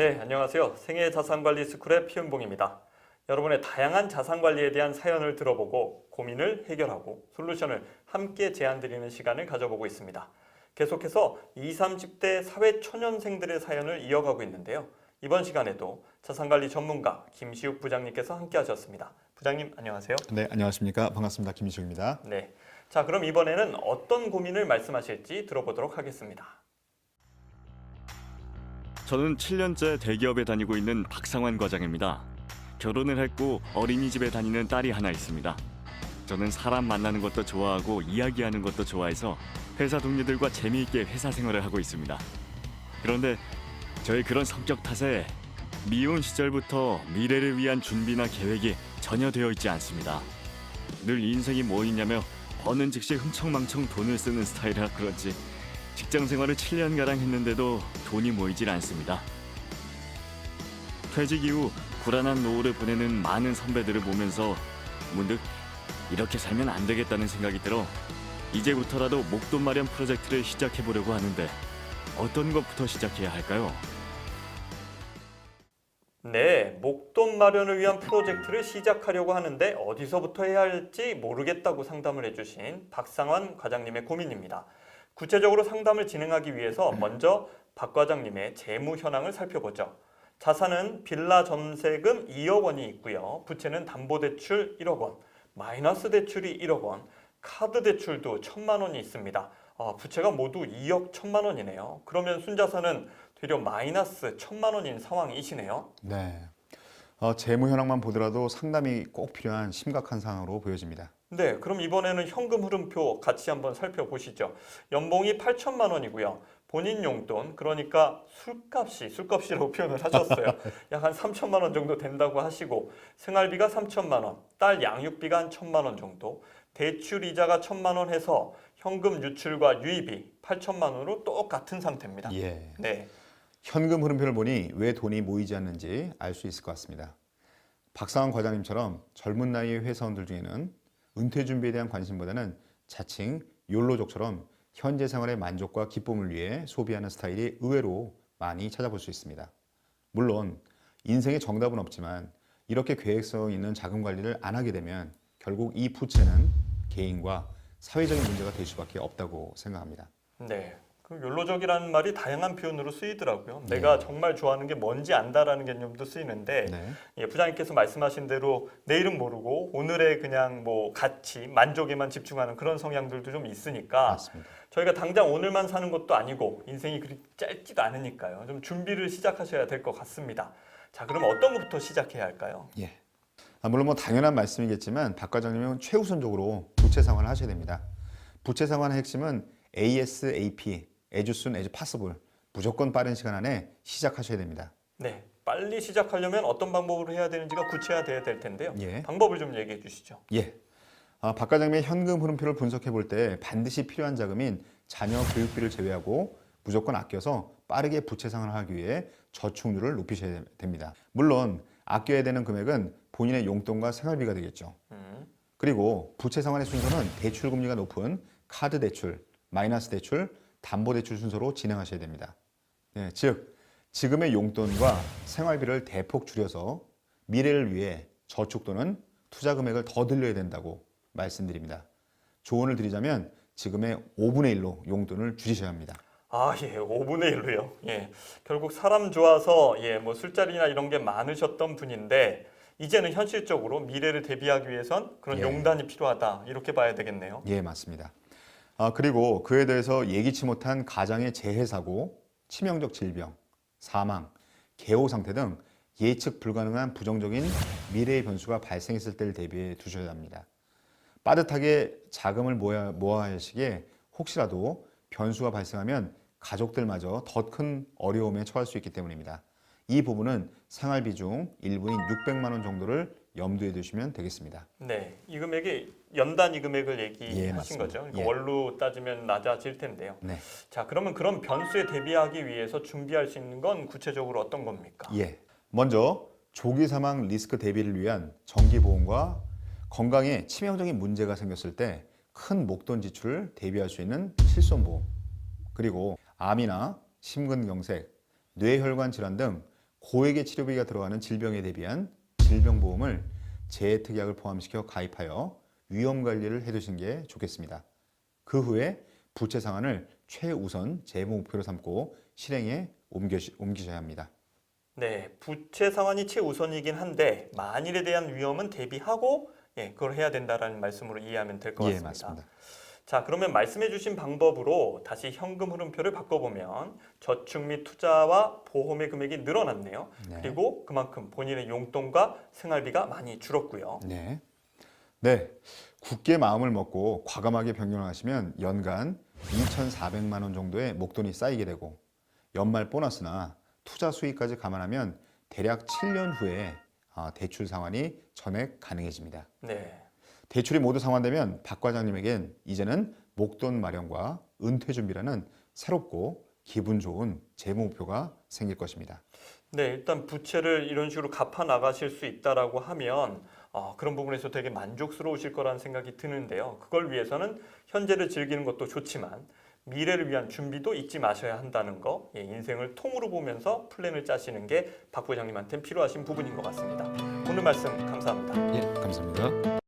네, 안녕하세요. 생애 자산관리 스쿨의 피은봉입니다. 여러분의 다양한 자산관리에 대한 사연을 들어보고 고민을 해결하고 솔루션을 함께 제안드리는 시간을 가져보고 있습니다. 계속해서 20, 30대 사회 초년생들의 사연을 이어가고 있는데요. 이번 시간에도 자산관리 전문가 김시욱 부장님께서 함께 하셨습니다. 부장님 안녕하세요. 네, 안녕하십니까. 반갑습니다. 김희중입니다. 네. 자, 그럼 이번에는 어떤 고민을 말씀하실지 들어보도록 하겠습니다. 저는 7년째 대기업에 다니고 있는 박상환 과장입니다. 결혼을 했고 어린이집에 다니는 딸이 하나 있습니다. 저는 사람 만나는 것도 좋아하고 이야기하는 것도 좋아해서 회사 동료들과 재미있게 회사 생활을 하고 있습니다. 그런데 저의 그런 성격 탓에 미혼 시절부터 미래를 위한 준비나 계획이 전혀 되어 있지 않습니다. 늘 인생이 뭐 있냐며 버는 즉시 흥청망청 돈을 쓰는 스타일이라 그런지 직장 생활을 7년가량 했는데도 돈이 모이질 않습니다. 퇴직 이후 불안한 노후를 보내는 많은 선배들을 보면서 문득 이렇게 살면 안 되겠다는 생각이 들어 이제부터라도 목돈 마련 프로젝트를 시작해 보려고 하는데 어떤 것부터 시작해야 할까요? 네, 목돈 마련을 위한 프로젝트를 시작하려고 하는데 어디서부터 해야 할지 모르겠다고 상담을 해주신 박상환 과장님의 고민입니다. 구체적으로 상담을 진행하기 위해서 먼저 박 과장님의 재무 현황을 살펴보죠. 자산은 빌라 전세금 2억 원이 있고요. 부채는 담보대출 1억 원, 마이너스 대출이 1억 원, 카드 대출도 1천만 원이 있습니다. 아, 부채가 모두 2억 1천만 원이네요. 그러면 순자산은 되려 마이너스 1천만 원인 상황이시네요. 네. 어, 재무 현황만 보더라도 상담이 꼭 필요한 심각한 상황으로 보여집니다. 네, 그럼 이번에는 현금 흐름표 같이 한번 살펴보시죠. 연봉이 8천만 원이고요. 본인 용돈, 그러니까 술값이, 술값이라고 표현을 하셨어요. 약 한 3천만 원 정도 된다고 하시고, 생활비가 3천만 원, 딸 양육비가 한 1천만 원 정도, 대출 이자가 1천만 원 해서 현금 유출과 유입이 8천만 원으로 똑같은 상태입니다. 예. 네, 현금 흐름표를 보니 왜 돈이 모이지 않는지 알 수 있을 것 같습니다. 박상환 과장님처럼 젊은 나이의 회사원들 중에는 은퇴 준비에 대한 관심보다는 자칭 욜로족처럼 현재 생활의 만족과 기쁨을 위해 소비하는 스타일이 의외로 많이 찾아볼 수 있습니다. 물론 인생의 정답은 없지만 이렇게 계획성 있는 자금 관리를 안 하게 되면 결국 이 부채는 개인과 사회적인 문제가 될 수밖에 없다고 생각합니다. 네. 그 욜로족이라는 말이 다양한 표현으로 쓰이더라고요. 네. 내가 정말 좋아하는 게 뭔지 안다라는 개념도 쓰이는데 네. 예, 부장님께서 말씀하신 대로 내일은 모르고 오늘의 그냥 뭐 가치, 만족에만 집중하는 그런 성향들도 좀 있으니까 맞습니다. 저희가 당장 오늘만 사는 것도 아니고 인생이 그리 짧지도 않으니까요. 좀 준비를 시작하셔야 될 것 같습니다. 자, 그럼 어떤 것부터 시작해야 할까요? 예. 아, 물론 뭐 당연한 말씀이겠지만 박 과장님은 최우선적으로 부채 상환을 하셔야 됩니다. 부채 상환의 핵심은 ASAP, as soon as possible, 무조건 빠른 시간 안에 시작하셔야 됩니다. 네. 빨리 시작하려면 어떤 방법으로 해야 되는지가 구체화돼야 될 텐데요. 예. 방법을 좀 얘기해 주시죠. 예. 아, 박 과장님의 현금 흐름표를 분석해 볼 때 반드시 필요한 자금인 자녀 교육비를 제외하고 무조건 아껴서 빠르게 부채 상환을 하기 위해 저축률을 높이셔야 됩니다. 물론 아껴야 되는 금액은 본인의 용돈과 생활비가 되겠죠. 음. 그리고 부채 상환의 순서는 대출 금리가 높은 카드 대출, 마이너스 대출, 담보 대출 순서로 진행하셔야 됩니다. 예, 즉 지금의 용돈과 생활비를 대폭 줄여서 미래를 위해 저축 또는 투자 금액을 더 들려야 된다고 말씀드립니다. 조언을 드리자면 지금의 5분의 1로 용돈을 줄이셔야 합니다. 아, 예, 5분의 1로요. 예. 결국 사람 좋아서 예, 뭐 술자리나 이런 게 많으셨던 분인데 이제는 현실적으로 미래를 대비하기 위해선 그런 예. 용단이 필요하다. 이렇게 봐야 되겠네요. 예, 맞습니다. 아, 그리고 그에 대해서 예기치 못한 가장의 재해 사고, 치명적 질병, 사망, 개호 상태 등 예측 불가능한 부정적인 미래의 변수가 발생했을 때를 대비해 두셔야 합니다. 빠듯하게 자금을 모아, 모아야 할 시기에 혹시라도 변수가 발생하면 가족들마저 더 큰 어려움에 처할 수 있기 때문입니다. 이 부분은 생활비 중 일부인 600만 원 정도를 염두에 두시면 되겠습니다. 네. 이 금액이 연단 이 금액을 예, 얘기하신 맞습니다. 거죠. 그러니까 예. 월로 따지면 낮아질 텐데요. 네. 자, 그러면 그런 변수에 대비하기 위해서 준비할 수 있는 건 구체적으로 어떤 겁니까? 예. 먼저 조기 사망 리스크 대비를 위한 정기 보험과 건강에 치명적인 문제가 생겼을 때 큰 목돈 지출을 대비할 수 있는 실손 보험. 그리고 암이나 심근경색, 뇌혈관 질환 등 고액의 치료비가 들어가는 질병에 대비한 질병보험을 재해특약을 포함시켜 가입하여 위험 관리를 해두신 게 좋겠습니다. 그 후에 부채 상환을 최우선 재무 목표로 삼고 실행에 옮기셔야 합니다. 네, 부채 상환이 최우선이긴 한데 만일에 대한 위험은 대비하고 예, 그걸 해야 된다라는 말씀으로 이해하면 될것 예, 같습니다. 맞습니다. 자, 그러면 말씀해 주신 방법으로 다시 현금 흐름표를 바꿔보면 저축 및 투자와 보험의 금액이 늘어났네요. 네. 그리고 그만큼 본인의 용돈과 생활비가 많이 줄었고요. 네. 네. 굳게 마음을 먹고 과감하게 변경을 하시면 연간 2,400만 원 정도의 목돈이 쌓이게 되고 연말 보너스나 투자 수익까지 감안하면 대략 7년 후에 아, 대출 상환이 전액 가능해집니다. 네, 대출이 모두 상환되면 박 과장님에겐 이제는 목돈 마련과 은퇴 준비라는 새롭고 기분 좋은 재무 목표가 생길 것입니다. 네, 일단 부채를 이런 식으로 갚아 나가실 수 있다라고 하면 어, 그런 부분에서 되게 만족스러우실 거라는 생각이 드는데요. 그걸 위해서는 현재를 즐기는 것도 좋지만 미래를 위한 준비도 잊지 마셔야 한다는 거, 예, 인생을 통으로 보면서 플랜을 짜시는 게 박 부장님한테는 필요하신 부분인 것 같습니다. 오늘 말씀 감사합니다. 예, 감사합니다.